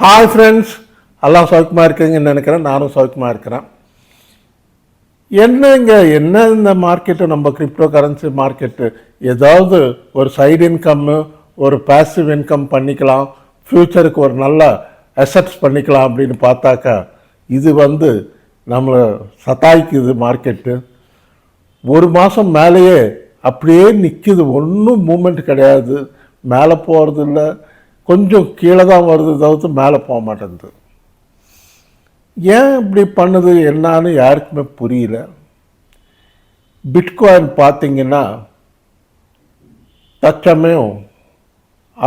Hi friends எல்லாம் சௌக்கியமாக இருக்குங்கன்னு நினைக்கிறேன். நானும் சௌக்கியமாக இருக்கிறேன். என்னங்க என்ன இந்த மார்க்கெட்டு நம்ம கிரிப்டோ கரன்சி மார்க்கெட்டு ஏதாவது ஒரு சைடு இன்கம்மு ஒரு பாசிவ் இன்கம் பண்ணிக்கலாம். ஃப்யூச்சருக்கு ஒரு நல்ல அசட்ஸ் பண்ணிக்கலாம் அப்படின்னு பார்த்தாக்கா இது வந்து நம்மளை சத்தாய்க்குது மார்க்கெட்டு ஒரு மாதம் மேலேயே அப்படியே நிற்கிது ஒன்றும் மூமெண்ட் கிடையாது. மேலே போகிறது இல்லை கொஞ்சம் கீழே தான் வருது தவிர்த்து மேலே போக மாட்டேங்குது. ஏன் இப்படி பண்ணுது என்னான்னு யாருக்குமே புரியல. பிட்காயின் பார்த்தீங்கன்னா தற்சமயம்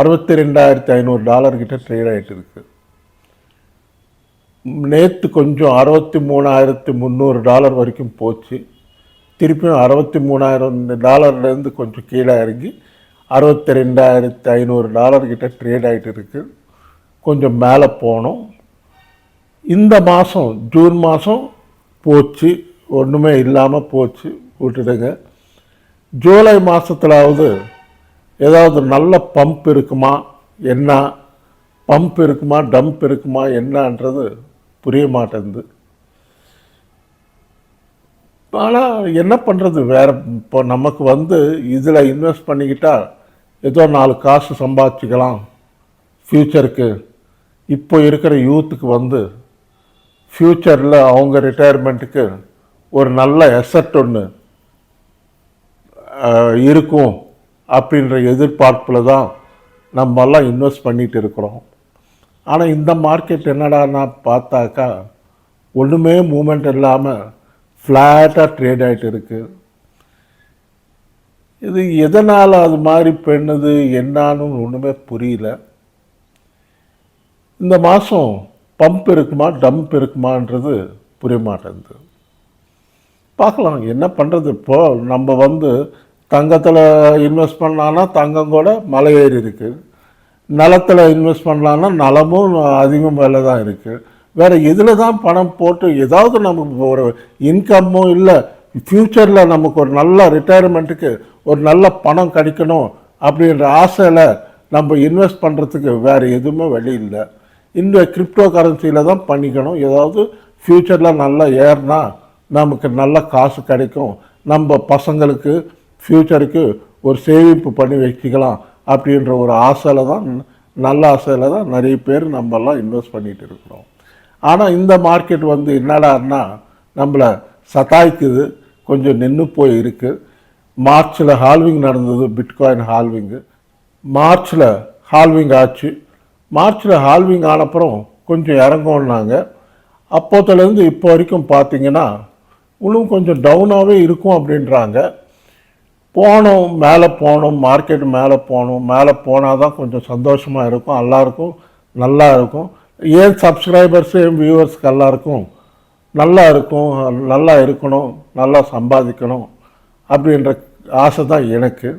அறுபத்தி ரெண்டாயிரத்தி ஐநூறு டாலர்கிட்ட ட்ரேட் ஆகிட்டு இருக்கு. நேற்று கொஞ்சம் அறுபத்தி மூணாயிரத்தி முந்நூறு டாலர் வரைக்கும் போச்சு. திருப்பியும் அறுபத்தி மூணாயிரம் டாலர்லேருந்து கொஞ்சம் கீழே இறங்கி அறுபத்தி ரெண்டாயிரத்தி ஐநூறு டாலர் கிட்ட ட்ரேட் ஆகிட்டு இருக்கு. கொஞ்சம் மேலே போனோம் இந்த மாதம் ஜூன் மாதம் போச்சு. ஒன்றுமே இல்லாமல் போச்சு. விட்டுடுங்க. ஜூலை மாதத்துலாவது ஏதாவது நல்ல பம்ப் இருக்குமா என்ன? பம்ப் இருக்குமா டம்ப் இருக்குமா என்னன்றது புரிய மாட்டேங்குது. ஆனால் என்ன பண்ணுறது வேறு இப்போ நமக்கு வந்து இதில் இன்வெஸ்ட் பண்ணிக்கிட்டால் ஏதோ நாலு காசு சம்பாதிச்சுக்கலாம். ஃப்யூச்சருக்கு இப்போ இருக்கிற யூத்துக்கு வந்து ஃப்யூச்சரில் அவங்க ரிட்டையர்மெண்ட்டுக்கு ஒரு நல்ல எசட் ஒன்று இருக்கும் அப்படின்ற எதிர்பார்ப்பில் தான் நம்மெல்லாம் இன்வெஸ்ட் பண்ணிகிட்டு இருக்கிறோம். ஆனால் இந்த மார்க்கெட் என்னடான்னா பார்த்தாக்கா ஒன்றுமே மூமெண்ட் இல்லாமல் ஃப்ளாட்டாக ட்ரேட் ஆகிட்டு இருக்குது இது எதனால் அது மாதிரி பெண்ணுது என்னான்னு ஒன்றுமே புரியல. இந்த மாதம் பம்ப் இருக்குமா டம்ப் இருக்குமான்றது புரிய மாட்டேங்குது. பார்க்கலாம் என்ன பண்ணுறது இப்போ? நம்ம வந்து தங்கத்தில் இன்வெஸ்ட் பண்ணலான்னா தங்கம் கூட மலை ஏறி இருக்குது நிலத்தில் இன்வெஸ்ட் பண்ணலான்னா நலமும் அதிகம் வேலை தான் இருக்குது வேறு எதில் தான் பணம் போட்டு ஏதாவது நமக்கு ஒரு இன்கம்மும் இல்லை ஃப்யூச்சரில் நமக்கு ஒரு நல்ல ரிட்டையர்மெண்ட்டுக்கு ஒரு நல்ல பணம் கிடைக்கணும் அப்படின்ற ஆசையில் நம்ம இன்வெஸ்ட் பண்ணுறதுக்கு வேறு எதுவுமே வழி இல்லை. இந்த கிரிப்டோ கரன்சியில் தான் பண்ணிக்கணும். ஏதாவது ஃப்யூச்சரில் நல்லா ஏறினா நமக்கு நல்ல காசு கிடைக்கும். நம்ம பசங்களுக்கு ஃப்யூச்சருக்கு ஒரு சேமிப்பு பண்ணி வச்சுக்கலாம் அப்படின்ற ஒரு ஆசையில் தான் நல்ல ஆசையில் தான் நிறைய பேர் நம்மெல்லாம் இன்வெஸ்ட் பண்ணிகிட்டு இருக்கிறோம். ஆனால் இந்த மார்க்கெட் வந்து என்னடான்னா நம்மளை சதாய்க்குது கொஞ்சம் நின்று போய் இருக்குது மார்ச்சில் ஹால்விங் நடந்தது பிட்காயின் ஹால்விங்கு மார்ச்சில் ஹால்விங் ஆச்சு. மார்ச்சில் ஹால்விங் ஆனப்புறம் கொஞ்சம் இறங்கோன்னாங்க அப்போத்துலேருந்து இப்போ வரைக்கும் பார்த்தீங்கன்னா இன்னும் கொஞ்சம் டவுனாகவே இருக்கும் அப்படின்றாங்க. போனோம் மேலே போனோம் மார்க்கெட் மேலே போனோம். மேலே போனால் தான் கொஞ்சம் சந்தோஷமாக இருக்கும் எல்லாருக்கும் நல்லா இருக்கும் ஏன் சப்ஸ்கிரைபர்ஸு என் வியூவர்ஸ்க்கு எல்லாருக்கும் நல்லா இருக்கும் நல்லா இருக்கணும் நல்லா சம்பாதிக்கணும். அப்படின்ற ஆசை தான் எனக்கு.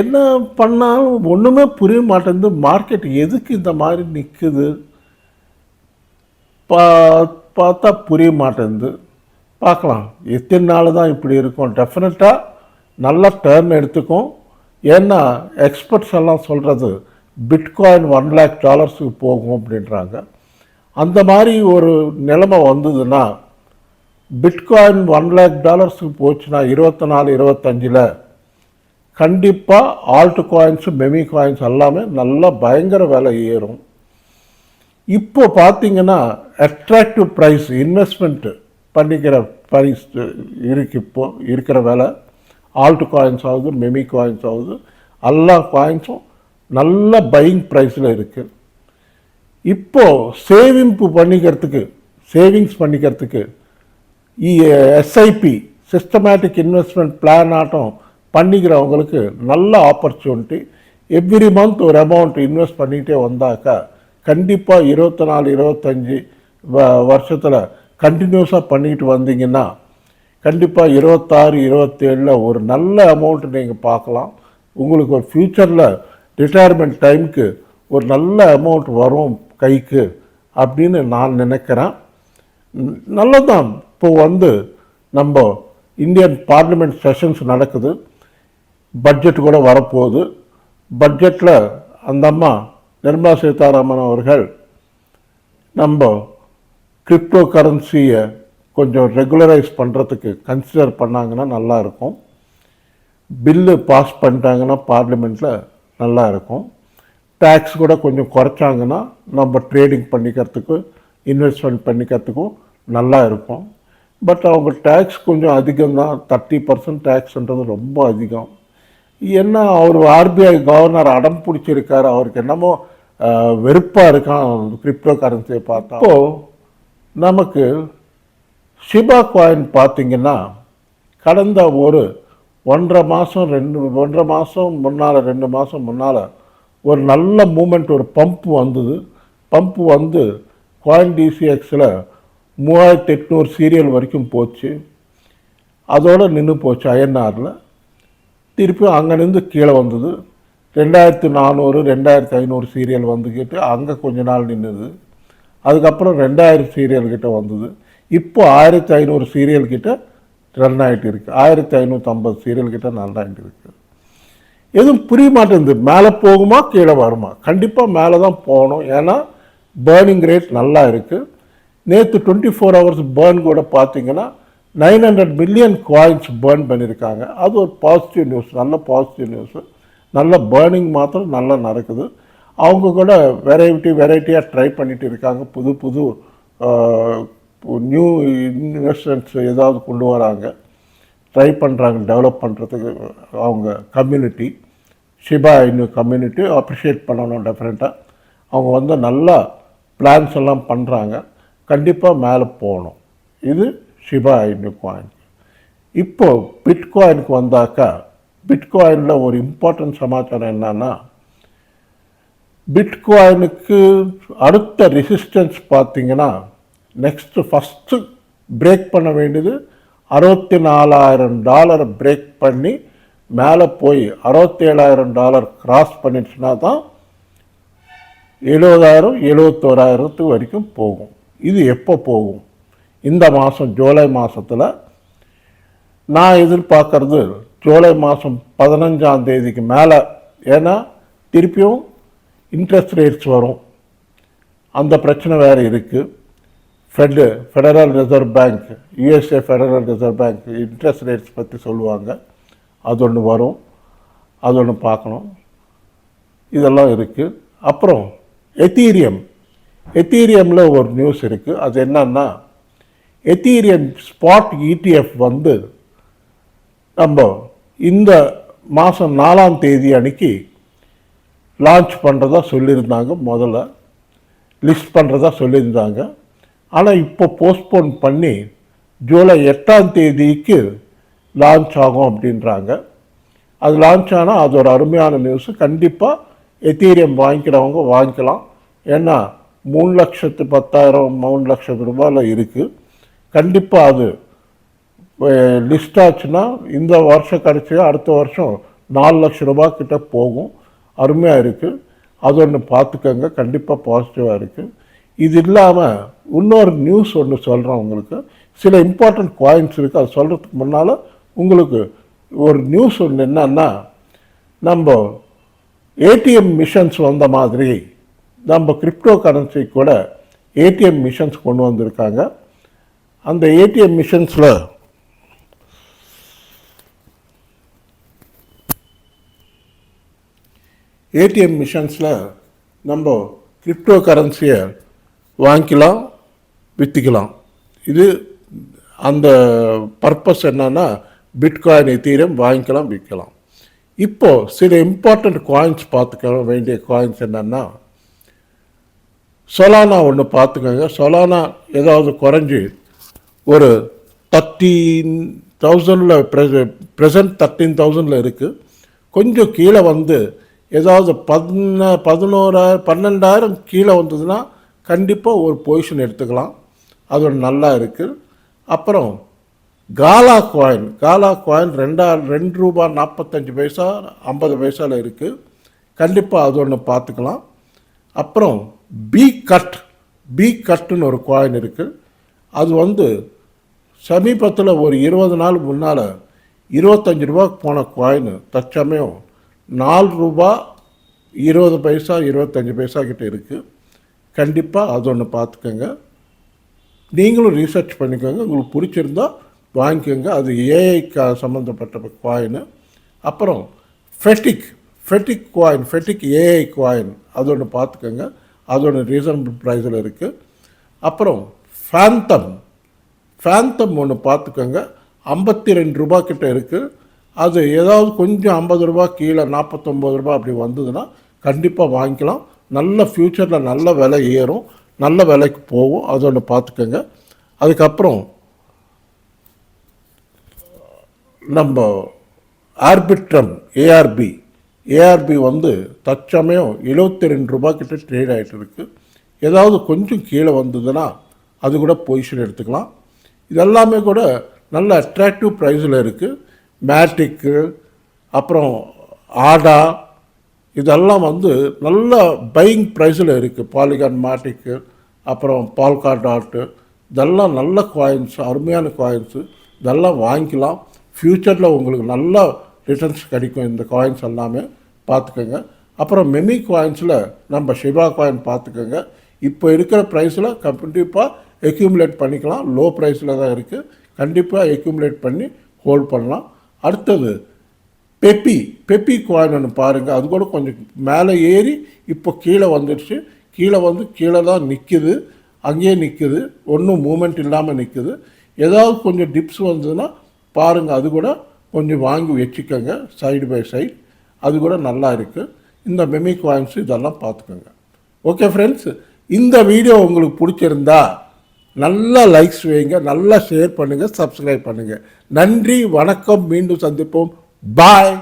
என்ன பண்ணாலும் ஒன்றுமே புரிய மாட்டேங்குது. மார்க்கெட் எதுக்கு இந்த மாதிரி நிற்குது பா பார்த்தா புரிய மாட்டேங்குது. பார்க்கலாம். எத்தனை நாள் தான் இப்படி இருக்கும்? டெஃபினட்டாக நல்லா டேர்ன் எடுத்துக்கும். ஏன்னா எக்ஸ்பர்ட்ஸ் எல்லாம் சொல்கிறது பிட்காயின் ஒன் லேக் டாலர்ஸுக்கு போகும் அப்படின்றாங்க. அந்த மாதிரி ஒரு நிலைமை வந்ததுன்னா பிட்காயின் ஒன் லேக் டாலர்ஸுக்கு போச்சுன்னா இருபத்தி நாலு இருபத்தஞ்சில் கண்டிப்பாக ஆல்ட் காயின்ஸு மெமி காயின்ஸ் எல்லாமே நல்லா பயங்கர விலை ஏறும். இப்போ பார்த்தீங்கன்னா அட்ராக்டிவ் ப்ரைஸ் இன்வெஸ்ட்மெண்ட் பண்ணிக்கிற ப்ரைஸ் இருக்கு இப்போ இருக்கிற விலை. ஆல்ட் காயின்ஸ் ஆகுது மெமி காயின்ஸ் ஆகுது. எல்லா காயின்ஸும் நல்ல பையிங் ப்ரைஸில் இருக்குது இப்போது சேவிங்ப்பு பண்ணிக்கிறதுக்கு சேவிங்ஸ் பண்ணிக்கிறதுக்கு எஸ்ஐபி சிஸ்டமேட்டிக் இன்வெஸ்ட்மெண்ட் பிளான் ஆட்டம் பண்ணிக்கிறவங்களுக்கு நல்ல ஆப்பர்ச்சுனிட்டி எவ்ரி மந்த் ஒரு அமௌண்ட் இன்வெஸ்ட் பண்ணிகிட்டே வந்தாக்கா கண்டிப்பாக இருபத்தி நாலு இருபத்தஞ்சி வ வருஷத்தில் கண்டினியூஸாக பண்ணிட்டு வந்தீங்கன்னா கண்டிப்பாக இருபத்தாறு இருபத்தேழில் ஒரு நல்ல அமௌண்ட் நீங்கள் பார்க்கலாம். உங்களுக்கு ஒரு ஃப்யூச்சரில் ரிட்டையர்மெண்ட் டைமுக்கு ஒரு நல்ல அமௌண்ட் வரும் கைக்கு அப்படின்னு நான் நினைக்கிறேன். நல்லதான் இப்போ வந்து நம்ம இந்தியன் பார்லிமெண்ட் செஷன்ஸ் நடக்குது. பட்ஜெட் கூட வரப்போகுது. பட்ஜெட்டில் அந்த அம்மா நிர்மலா சீதாராமன் அவர்கள் நம்ம கிரிப்டோ கரன்சியை கொஞ்சம் ரெகுலரைஸ் பண்ணுறதுக்கு கன்சிடர் பண்ணாங்கன்னா நல்லா இருக்கும். பில்லு பாஸ் பண்ணிட்டாங்கன்னா பார்லிமெண்ட்டில் நல்லா இருக்கும். டேக்ஸ் கூட கொஞ்சம் குறைச்சாங்கன்னா நம்ம ட்ரேடிங் பண்ணிக்கிறதுக்கு இன்வெஸ்ட்மெண்ட் பண்ணிக்கிறதுக்கும் நல்லா இருக்கும். பட் அவங்க டேக்ஸ் கொஞ்சம் அதிகம்தான். தேர்ட்டி பர்சன்ட் டேக்ஸ்ன்றது ரொம்ப அதிகம். என்ன அவர் ஆர்பிஐ கவர்னர் அடம் பிடிச்சிருக்காரு அவருக்கு என்னமோ வெறுப்பாக இருக்கான் கிரிப்டோ கரன்சியை பார்த்தா. இப்போது நமக்கு ஷிபா காயின் பார்த்திங்கன்னா கடந்த ஒரு ஒன்றரை மாதம் ரெண்டு ஒன்றரை மாதம் முன்னால் ரெண்டு மாதம் முன்னால் ஒரு நல்ல மூமெண்ட் ஒரு பம்ப் வந்தது. பம்ப் வந்து காயின் டிசிஎக்ஸில் மூவாயிரத்தி எட்நூறு சீரியல் வரைக்கும் போச்சு. அதோடு நின்று போச்சு ஐஎன்ஆரில் திருப்பி அங்கேருந்து கீழே வந்தது. ரெண்டாயிரத்து நானூறு ரெண்டாயிரத்து ஐநூறு சீரியல் வந்துக்கிட்டு அங்கே கொஞ்ச நாள் நின்றுது அதுக்கப்புறம் ரெண்டாயிரம் சீரியல்கிட்ட வந்தது. இப்போ ஆயிரத்தி ஐநூறு சீரியல்கிட்ட ரன் ஆகிட்டு இருக்குது ஆயிரத்தி ஐநூற்றம்பது சீரியல் கிட்ட ரன் ஆகிட்டு இருக்கு. எதுவும் புரிய மாட்டேங்குது. மேலே போகுமா கீழே வருமா? கண்டிப்பாக மேலே தான் போகணும். ஏன்னா பேர்னிங் ரேட் நல்லா இருக்குது நேற்று டுவெண்ட்டி ஃபோர் ஹவர்ஸ் பேர்ன் கூட பார்த்தீங்கன்னா nine hundred million coins burn பண்ணியிருக்காங்க அது ஒரு பாசிட்டிவ் நியூஸ் நல்ல பாசிட்டிவ் நியூஸு நல்ல பேர்னிங் மாத்திரம் நல்லா நடக்குது. அவங்க கூட வெரைட்டி வெரைட்டியாக ட்ரை பண்ணிட்டு இருக்காங்க. புது புது நியூ இன்வெஸ்ட்மெண்ட்ஸ் ஏதாவது கொண்டு வராங்க. ட்ரை பண்ணுறாங்க டெவலப் பண்ணுறதுக்கு அவங்க கம்யூனிட்டி ஷிபா இன்னும் கம்யூனிட்டி அப்ரிஷியேட் பண்ணணும் டெஃபரெண்ட்டாக அவங்க வந்து நல்லா பிளான்ஸ் எல்லாம் பண்ணுறாங்க கண்டிப்பாக மேலே போகணும். இது ஷிபா இன்னு காயின் இப்போ பிட்காயினுக்கு வந்தாக்கா பிட்காயினில் ஒரு இம்பார்ட்டன்ட் சமாச்சாரம் என்னன்னா பிட்காயினுக்கு அடுத்த ரெசிஸ்டன்ஸ் பார்த்தீங்கன்னா நெக்ஸ்ட்டு ஃபஸ்ட்டு பிரேக் பண்ண வேண்டியது அறுபத்தி நாலாயிரம் டாலரை பிரேக் பண்ணி மேலே போய் அறுபத்தேழாயிரம் டாலர் கிராஸ் பண்ணிடுச்சுன்னா தான் எழுபதாயிரம் எழுபத்தோராயிரத்து வரைக்கும் போகும். இது எப்போ போகும்? இந்த மாதம் ஜூலை மாதத்தில் நான் எதிர்பார்க்கறது ஜூலை மாதம் பதினஞ்சாம் தேதிக்கு மேலே. ஏன்னா திருப்பியும் இன்ட்ரெஸ்ட் ரேட்ஸ் வரும். அந்த பிரச்சனை வேறு இருக்குது fed federal reserve bank USA federal reserve bank interest rates பற்றி சொல்லுவாங்க. அது ஒன்று வரும். அது ஒன்று பார்க்கணும். இதெல்லாம் இருக்குது அப்புறம் எத்தீரியம் எத்தீரியமில் ஒரு நியூஸ் இருக்குது அது என்னன்னா எத்தீரியம் ஸ்பாட் இடிஎஃப் வந்து நம்ம இந்த மாதம் நாலாம் தேதி அன்னைக்கு லான்ச் பண்ணுறதா சொல்லியிருந்தாங்க முதல்ல. லிஸ்ட் பண்ணுறதா சொல்லியிருந்தாங்க. ஆனால் இப்போ போஸ்ட்போன் பண்ணி ஜூலை எட்டாம் தேதிக்கு லான்ச் ஆகும் அப்படின்றாங்க. அது லான்ச் ஆனால் அது ஒரு அருமையான நியூஸு கண்டிப்பாக எத்தீரியம் வாங்கிக்கிறவங்க வாங்கிக்கலாம். ஏன்னா மூணு லட்சத்து பத்தாயிரம் மூணு லட்சத்து ரூபாயில் இருக்குது கண்டிப்பாக அது லிஸ்ட் ஆச்சுன்னா இந்த வருஷம் கடைசி அடுத்த வருஷம் நாலு லட்சம் ரூபாய்க்கிட்ட போகும். அருமையாக இருக்குது அது ஒன்று பார்த்துக்கோங்க கண்டிப்பாக பாசிட்டிவாக இருக்குது இது இல்லாமல் இன்னொரு நியூஸ் ஒன்று சொல்கிறேன் உங்களுக்கு. சில இம்பார்ட்டண்ட் காயின்ஸ் இருக்குது அது சொல்கிறதுக்கு முன்னால் உங்களுக்கு ஒரு நியூஸ் ஒன்று என்னன்னா நம்ம ஏடிஎம் மிஷன்ஸ் வந்த மாதிரி நம்ம கிரிப்டோ கரன்சி கூட ஏடிஎம் மிஷன்ஸ் கொண்டு வந்திருக்காங்க. அந்த ஏடிஎம் மிஷன்ஸில் ஏடிஎம் மிஷன்ஸில் நம்ம கிரிப்டோ கரன்சியை வாங்கிக்கலாம் விற்றுக்கலாம் இது அந்த பர்பஸ் என்னன்னா பிட்காயின் எத்தீரியம் வாங்கிக்கலாம் விற்கலாம் இப்போது சில இம்பார்ட்டண்ட் காயின்ஸ் பார்த்துக்க வேண்டிய காயின்ஸ் என்னென்னா சொலானா ஒன்று பார்த்துக்கோங்க. சொலானா ஏதாவது குறைஞ்சி ஒரு தேர்ட்டீன் தௌசண்டில் ப்ரெச ப்ரெசன்ட் தேர்ட்டீன் தௌசண்டில் இருக்குது கொஞ்சம் கீழே வந்து ஏதாவது பதின பதினோராயிரம் பன்னெண்டாயிரம் கீழே வந்ததுன்னா கண்டிப்பாக ஒரு பொசிஷன் எடுத்துக்கலாம். அது ஒரு நல்லா இருக்குது அப்புறம் காலா காயின் காலா காயின் ரெண்டா ரெண்டு ரூபா நாற்பத்தஞ்சு பைசா ஐம்பது பைசாவில் இருக்குது கண்டிப்பாக அது ஒன்று பார்த்துக்கலாம். அப்புறம் பி கட் பி கட்டுன்னு ஒரு காயின் இருக்குது அது வந்து சமீபத்தில் ஒரு இருபது நாள் முன்னால் இருபத்தஞ்சி ரூபாய்க்கு போன காயின் தற்சமயம் நாலு ரூபா இருபது பைசா இருபத்தஞ்சி பைசா கிட்ட இருக்குது கண்டிப்பாக அது ஒன்று பார்த்துக்கோங்க நீங்களும் ரீசர்ச் பண்ணிக்கோங்க. உங்களுக்கு பிடிச்சிருந்தா வாங்கிக்கோங்க. அது ஏஐ கா சம்மந்தப்பட்ட காயின் அப்புறம் ஃபெட்டிக் ஃபெட்டிக் காயின் ஃபெட்டிக் ஏஐ காயின் அது ஒன்று பார்த்துக்கோங்க அதோட ரீசனபிள் ப்ரைஸில் இருக்குது அப்புறம் ஃபேந்தம் ஃபேந்தம் ஒன்று பார்த்துக்கோங்க. ஐம்பத்தி ரெண்டு ரூபா கிட்ட இருக்குது அது ஏதாவது கொஞ்சம் ஐம்பது ரூபா கீழே நாற்பத்தொம்பது ரூபா அப்படி வந்ததுன்னா கண்டிப்பாக வாங்கிக்கலாம். நல்ல ஃப்யூச்சரில் நல்ல விலை ஏறும். நல்ல விலைக்கு போகும். அது ஒன்று பார்த்துக்கோங்க. அதுக்கப்புறம் நம்ம ஆர்பிட்ரம் ஏஆர்பி ஏஆர்பி வந்து தற்சமயம் எழுபத்தி ரெண்டு ரூபா கிட்ட ட்ரேட் ஆகிட்டு இருக்குது ஏதாவது கொஞ்சம் கீழே வந்ததுன்னா அது கூட பொசிஷன் எடுத்துக்கலாம். இதெல்லாமே கூட நல்ல அட்ராக்டிவ் ப்ரைஸில் இருக்குது மேட்டிக்கு அப்புறம் ஆடா இதெல்லாம் வந்து நல்ல பையிங் ப்ரைஸில் இருக்குது பாலிகான் மேட்டிக்கு அப்புறம் பால்கா டாட்டு இதெல்லாம் நல்ல காயின்ஸ் அருமையான காயின்ஸு இதெல்லாம் வாங்கிக்கலாம். ஃப்யூச்சரில் உங்களுக்கு நல்லா ரிட்டர்ன்ஸ் கிடைக்கும். இந்த காயின்ஸ் எல்லாமே பார்த்துக்கோங்க. அப்புறம் மெமி காயின்ஸில் நம்ம ஷிபா காயின் பார்த்துக்கோங்க. இப்போ இருக்கிற ப்ரைஸில் கண்டிப்பாக எக்யூமுலேட் பண்ணிக்கலாம். லோ ப்ரைஸில் தான் இருக்குது கண்டிப்பாக எக்யூமுலேட் பண்ணி ஹோல்ட் பண்ணலாம். அடுத்தது பெப்பி பெப்பி காயின் ஒன்று பாருங்கள் அது கூட கொஞ்சம் மேலே ஏறி இப்போ கீழே வந்துடுச்சு. கீழே வந்து கீழே தான் நிற்கிது அங்கேயே நிற்கிது ஒன்றும் மூமெண்ட் இல்லாமல் நிற்கிது ஏதாவது கொஞ்சம் டிப்ஸ் வந்ததுன்னா பாருங்கள் அது கூட கொஞ்சம் வாங்கி வச்சுக்கோங்க சைடு பை சைடு அது கூட நல்லா இருக்குது இந்த மெமி காயின்ஸ் இதெல்லாம் பார்த்துக்கோங்க. ஓகே ஃப்ரெண்ட்ஸ் இந்த வீடியோ உங்களுக்கு பிடிச்சிருந்தா நல்லா லைக்ஸ் வைங்க நல்லா ஷேர் பண்ணுங்கள் சப்ஸ்கிரைப் பண்ணுங்கள் நன்றி வணக்கம். மீண்டும் சந்திப்போம். பாய்